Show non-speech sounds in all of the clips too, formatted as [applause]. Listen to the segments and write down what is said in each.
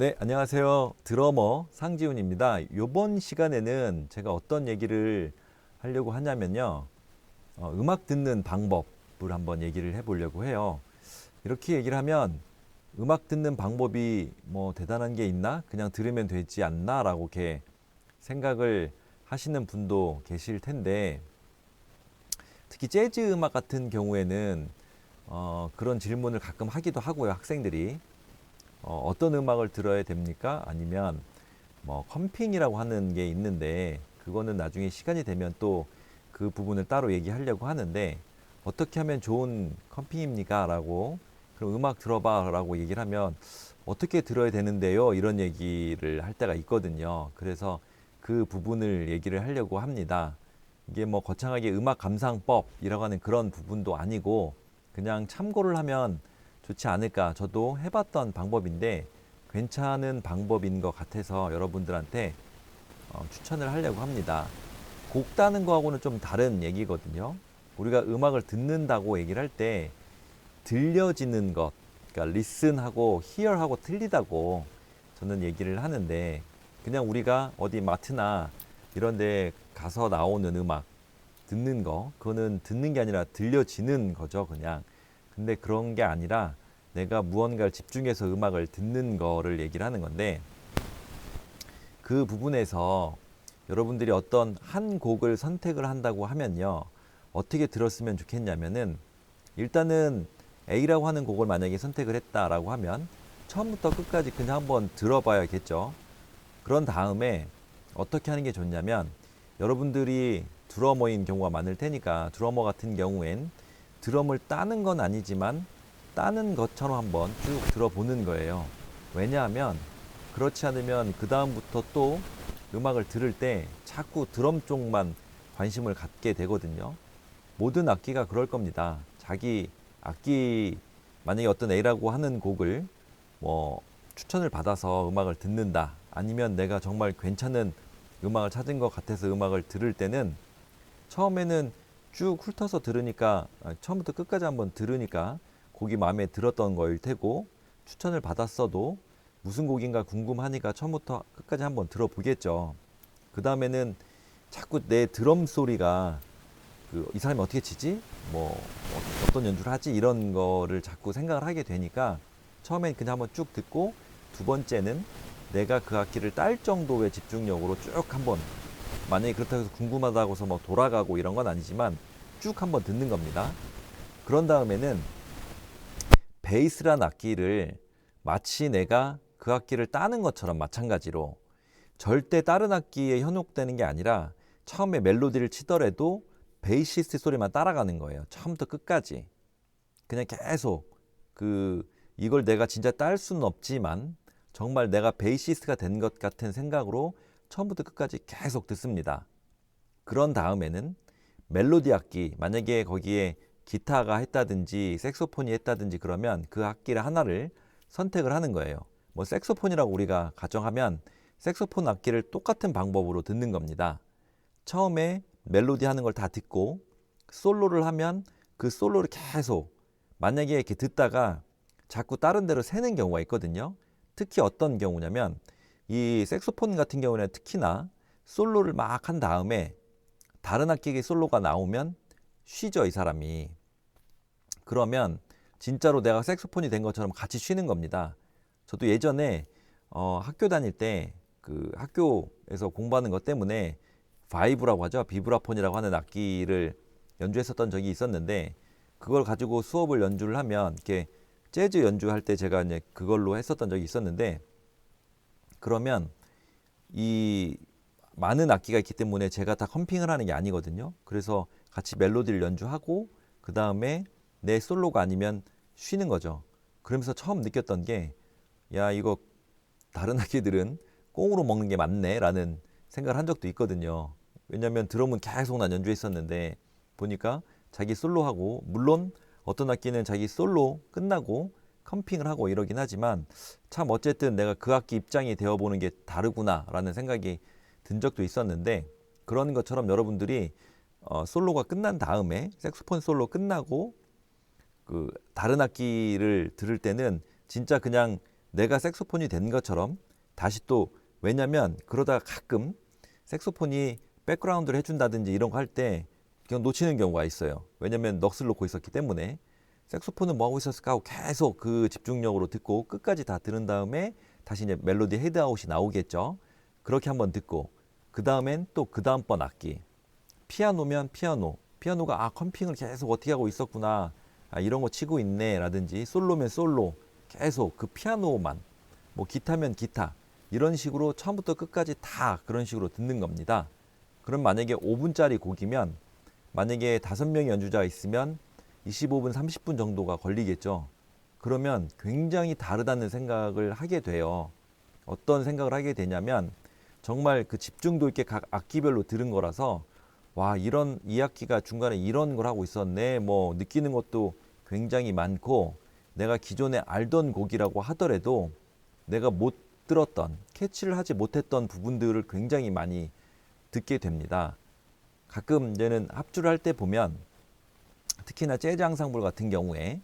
네, 안녕하세요. 드러머 상지훈입니다. 이번 시간에는 제가 어떤 얘기를 하려고 하냐면요. 어, 음악 듣는 방법을 한번 얘기를 해보려고 해요. 이렇게 얘기를 하면 음악 듣는 방법이 뭐 대단한 게 있나? 그냥 들으면 되지 않나? 라고 이렇게 생각을 하시는 분도 계실 텐데 특히 재즈 음악 같은 경우에는 어, 그런 질문을 가끔 하기도 하고요. 학생들이. 어, 어떤 음악을 들어야 됩니까? 아니면 뭐 컴핑이라고 하는 게 있는데 그거는 나중에 시간이 되면 또 그 부분을 따로 얘기하려고 하는데 어떻게 하면 좋은 컴핑입니까? 라고 그럼 음악 들어봐 라고 얘기를 하면 어떻게 들어야 되는데요? 이런 얘기를 할 때가 있거든요. 그래서 그 부분을 얘기를 하려고 합니다. 이게 뭐 거창하게 음악 감상법이라고 하는 그런 부분도 아니고 그냥 참고를 하면 좋지 않을까. 저도 해봤던 방법인데 괜찮은 방법인 것 같아서 여러분들한테 어, 추천을 하려고 합니다. 곡 따는 거하고는 좀 다른 얘기거든요. 우리가 음악을 듣는다고 얘기를 할 때 들려지는 것, 그러니까 listen하고 hear하고 틀리다고 저는 얘기를 하는데 그냥 우리가 어디 마트나 이런 데 가서 나오는 음악 듣는 거 그거는 듣는 게 아니라 들려지는 거죠 그냥 근데 그런 게 아니라 내가 무언가를 집중해서 음악을 듣는 거를 얘기를 하는 건데 그 부분에서 여러분들이 어떤 한 곡을 선택을 한다고 하면요. 어떻게 들었으면 좋겠냐면은 일단은 A라고 하는 곡을 만약에 선택을 했다라고 하면 처음부터 끝까지 그냥 한번 들어봐야겠죠. 그런 다음에 어떻게 하는 게 좋냐면 여러분들이 드러머인 경우가 많을 테니까 드러머 같은 경우엔 드럼을 따는 건 아니지만 따는 것처럼 한번 쭉 들어보는 거예요. 왜냐하면 그렇지 않으면 그 다음부터 또 음악을 들을 때 자꾸 드럼 쪽만 관심을 갖게 되거든요. 모든 악기가 그럴 겁니다. 자기 악기 만약에 어떤 A라고 하는 곡을 뭐 추천을 받아서 음악을 듣는다. 아니면 내가 정말 괜찮은 음악을 찾은 것 같아서 음악을 들을 때는 처음에는 쭉 훑어서 들으니까 아, 처음부터 끝까지 한번 들으니까 곡이 마음에 들었던 거일 테고 추천을 받았어도 무슨 곡인가 궁금하니까 처음부터 끝까지 한번 들어보겠죠. 그 다음에는 자꾸 내 드럼 소리가 그 이 사람이 어떻게 치지? 뭐 어- 어떤 연주를 하지? 이런 거를 자꾸 생각을 하게 되니까 처음엔 그냥 한번 쭉 듣고 두 번째는 내가 그 악기를 딸 정도의 집중력으로 쭉 한번 만약에 그렇다고 해서 궁금하다고 해서 뭐 돌아가고 이런 건 아니지만 쭉 한번 듣는 겁니다. 그런 다음에는 베이스란 악기를 마치 내가 그 악기를 따는 것처럼 마찬가지로 절대 다른 악기에 현혹되는 게 아니라 처음에 멜로디를 치더라도 베이시스트 소리만 따라가는 거예요. 처음부터 끝까지. 그냥 계속 그 이걸 내가 진짜 딸 수는 없지만 정말 내가 베이시스트가 된 것 같은 생각으로 처음부터 끝까지 계속 듣습니다. 그런 다음에는 멜로디 악기 만약에 거기에 기타가 했다든지 색소폰이 했다든지 그러면 그 악기를 하나를 선택을 하는 거예요. 뭐 색소폰이라고 우리가 가정하면 색소폰 악기를 똑같은 방법으로 듣는 겁니다. 처음에 멜로디 하는 걸 다 듣고 솔로를 하면 그 솔로를 계속 만약에 이렇게 듣다가 자꾸 다른 데로 새는 경우가 있거든요. 특히 어떤 경우냐면 이 색소폰 같은 경우는 특히나 솔로를 막 한 다음에 다른 악기의 솔로가 나오면 쉬죠, 이 사람이. 그러면 진짜로 내가 색소폰이 된 것처럼 같이 쉬는 겁니다. 저도 예전에 어, 학교 다닐 때 그 학교에서 공부하는 것 때문에 바이브라고 하죠. 비브라폰이라고 하는 악기를 연주했었던 적이 있었는데 그걸 가지고 수업을 연주를 하면 이렇게 재즈 연주할 때 제가 이제 그걸로 했었던 적이 있었는데 그러면 이 많은 악기가 있기 때문에 제가 다 컴핑을 하는 게 아니거든요. 그래서 같이 멜로디를 연주하고 그 다음에 내 솔로가 아니면 쉬는 거죠. 그러면서 처음 느꼈던 게 야 이거 다른 [laughs] 악기들은 꽁으로 먹는 게 맞네라는 생각을 한 적도 있거든요. 왜냐하면 드럼은 계속 난 연주했었는데 보니까 자기 솔로하고 물론 어떤 악기는 자기 솔로 끝나고 컴핑을 하고 이러긴 하지만 참 어쨌든 내가 그 악기 입장이 되어 보는 게 다르구나라는 생각이 든 적도 있었는데 그런 것처럼 여러분들이 어, 솔로가 끝난 다음에 색소폰 솔로 끝나고 그 다른 악기를 들을 때는 진짜 그냥 내가 색소폰이 된 것처럼 다시 또 왜냐면 그러다 가끔 색소폰이 백그라운드를 해준다든지 이런 거 할 때 그냥 놓치는 경우가 있어요. 왜냐면 넋을 놓고 있었기 때문에 색소폰은 뭐 하고 있었을까 하고 계속 그 집중력으로 듣고 끝까지 다 들은 다음에 다시 이제 멜로디 헤드아웃이 나오겠죠. 그렇게 한번 듣고 그 다음엔 또 그 다음번 악기 피아노면 피아노 피아노가 아 컴핑을 계속 어떻게 하고 있었구나 아 이런 거 치고 있네라든지 솔로면 솔로 계속 그 피아노만 뭐 기타면 기타 이런 식으로 처음부터 끝까지 다 그런 식으로 듣는 겁니다. 그럼 만약에 5분짜리 곡이면 만약에 다섯 명의 연주자가 있으면 25분, 30분 정도가 걸리겠죠. 그러면 굉장히 다르다는 생각을 하게 돼요. 어떤 생각을 하게 되냐면 정말 그 집중도 있게 각 악기별로 들은 거라서 와 이런 이 악기가 중간에 이런 걸 하고 있었네 뭐 느끼는 것도 굉장히 많고 내가 기존에 알던 곡이라고 하더라도 내가 못 들었던 캐치를 하지 못했던 부분들을 굉장히 많이 듣게 됩니다. 가끔 이제는 합주를 할 때 보면 특히나 재즈 앙상블 같은 경우에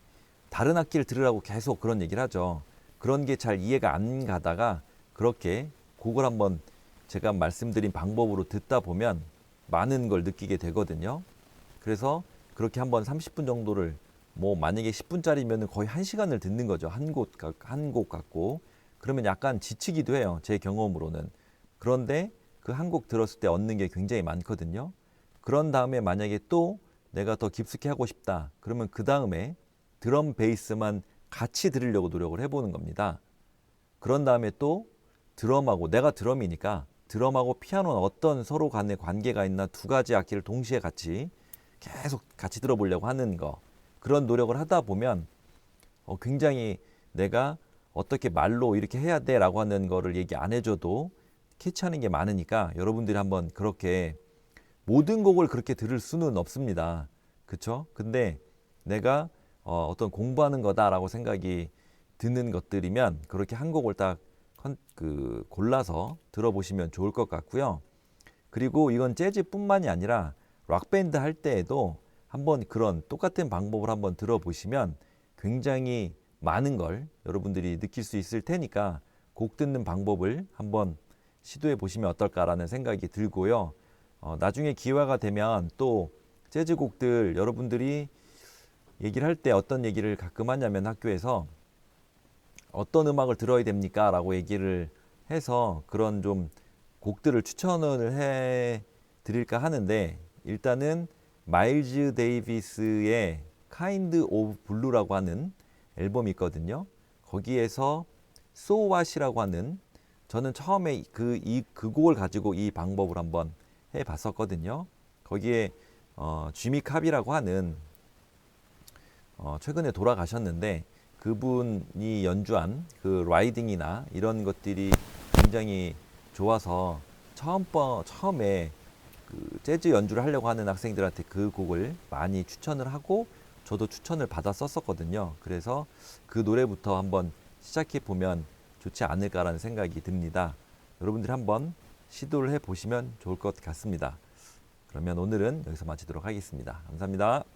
다른 악기를 들으라고 계속 그런 얘기를 하죠. 그런 게 잘 이해가 안 가다가 그렇게 곡을 한번 제가 말씀드린 방법으로 듣다 보면 많은 걸 느끼게 되거든요. 그래서 그렇게 한번 30분 정도를 뭐 만약에 10분짜리면 거의 1시간을 듣는 거죠. 한곡한곡 갖고 그러면 약간 지치기도 해요. 제 경험으로는. 그런데 그 한 곡 들었을 때 얻는 게 굉장히 많거든요. 그런 다음에 만약에 또 내가 더 깊숙이 하고 싶다. 그러면 그 다음에 드럼 베이스만 같이 들으려고 노력을 해보는 겁니다. 그런 다음에 또 드럼하고 내가 드럼이니까 드럼하고 피아노는 어떤 서로 간의 관계가 있나 두 가지 악기를 동시에 같이 계속 같이 들어보려고 하는 거 그런 노력을 하다 보면 어, 굉장히 내가 어떻게 말로 이렇게 해야 돼라고 하는 거를 얘기 안 해줘도 캐치하는 게 많으니까 여러분들이 한번 그렇게 모든 곡을 그렇게 들을 수는 없습니다. 그쵸? 근데 내가 어, 어떤 공부하는 거다라고 생각이 드는 것들이면 그렇게 한 곡을 딱 그 골라서 들어보시면 좋을 것 같고요. 그리고 이건 재즈뿐만이 아니라 락 밴드 할 때에도 한번 그런 똑같은 방법을 한번 들어보시면 굉장히 많은 걸 여러분들이 느낄 수 있을 테니까 곡 듣는 방법을 한번 시도해 보시면 어떨까라는 생각이 들고요. 어, 나중에 기회가 되면 또 재즈 곡들 여러분들이 얘기를 할 때 어떤 얘기를 가끔 하냐면 학교에서 어떤 음악을 들어야 됩니까? 라고 얘기를 해서 그런 좀 곡들을 추천을 해 드릴까 하는데 일단은 마일즈 데이비스의 카인드 오브 블루라고 하는 앨범이 있거든요. 거기에서 What이라고 하는 저는 처음에 그 이 그 곡을 가지고 이 방법을 한번 해 봤었거든요. 거기에 어, 지미 캅이라고 하는 어, 최근에 돌아가셨는데 그분이 연주한 그 라이딩이나 이런 것들이 굉장히 좋아서 처음 번 처음에 그 재즈 연주를 하려고 하는 학생들한테 그 곡을 많이 추천을 하고 저도 추천을 받았었거든요. 그래서 그 노래부터 한번 시작해 보면 좋지 않을까라는 생각이 듭니다. 여러분들이 한번 시도를 해 보시면 좋을 것 같습니다. 그러면 오늘은 여기서 마치도록 하겠습니다. 감사합니다.